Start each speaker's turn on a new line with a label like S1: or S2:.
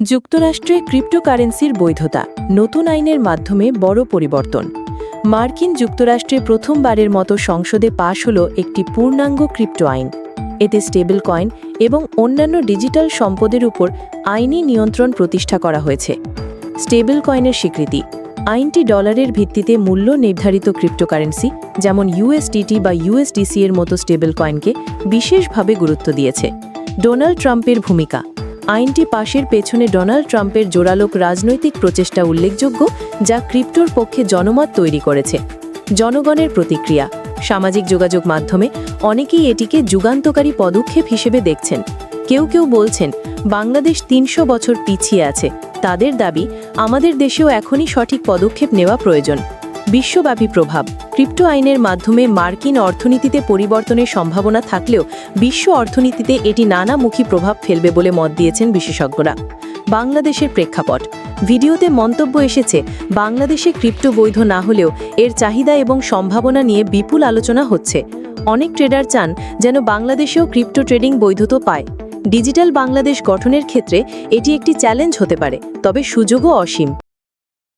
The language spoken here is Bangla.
S1: যুক্তরাষ্ট্রে ক্রিপ্টোকারেন্সির বৈধতা, নতুন আইনের মাধ্যমে বড় পরিবর্তন। মার্কিন যুক্তরাষ্ট্রে প্রথমবারের মতো সংসদে পাশ হল একটি পূর্ণাঙ্গ ক্রিপ্টো আইন। এতে স্টেবল কয়েন এবং অন্যান্য ডিজিটাল সম্পদের উপর আইনি নিয়ন্ত্রণ প্রতিষ্ঠা করা হয়েছে। স্টেবল কয়েনের স্বীকৃতি, আইনটি ডলারের ভিত্তিতে মূল্য নির্ধারিত ক্রিপ্টোকারেন্সি, যেমন ইউএসডিটি বা ইউএসডিসি এর মতো স্টেবল কয়েনকে বিশেষভাবে গুরুত্ব দিয়েছে। ডোনাল্ড ট্রাম্পের ভূমিকা আইনটি পাশের পেছনে ডোনাল্ড ট্রাম্পের জোরালোক রাজনৈতিক প্রচেষ্টা উল্লেখযোগ্য, যা ক্রিপ্টোর পক্ষে জনমত তৈরি করেছে। জনগণের প্রতিক্রিয়া। সামাজিক যোগাযোগ মাধ্যমে অনেকেই এটিকে যুগান্তকারী পদক্ষেপ হিসেবে দেখছেন। কেউ কেউ বলছেন, বাংলাদেশ তিনশো বছর পিছিয়ে আছে। তাদের দাবি, আমাদের দেশেও এখনই সঠিক পদক্ষেপ নেওয়া প্রয়োজন। বিশ্বব্যাপী প্রভাব। ক্রিপ্টো আইনের মাধ্যমে মার্কিন অর্থনীতিতে পরিবর্তনের সম্ভাবনা থাকলেও বিশ্ব অর্থনীতিতে এটি নানামুখী প্রভাব ফেলবে বলে মত দিয়েছেন বিশেষজ্ঞরা। বাংলাদেশের প্রেক্ষাপট। ভিডিওতে মন্তব্য এসেছে, বাংলাদেশে ক্রিপ্টো বৈধ না হলেও এর চাহিদা এবং সম্ভাবনা নিয়ে বিপুল আলোচনা হচ্ছে। অনেক ট্রেডার চান যেন বাংলাদেশেও ক্রিপ্টো ট্রেডিং বৈধতা পায়। ডিজিটাল বাংলাদেশ গঠনের ক্ষেত্রে এটি একটি চ্যালেঞ্জ হতে পারে, তবে সুযোগও অসীম।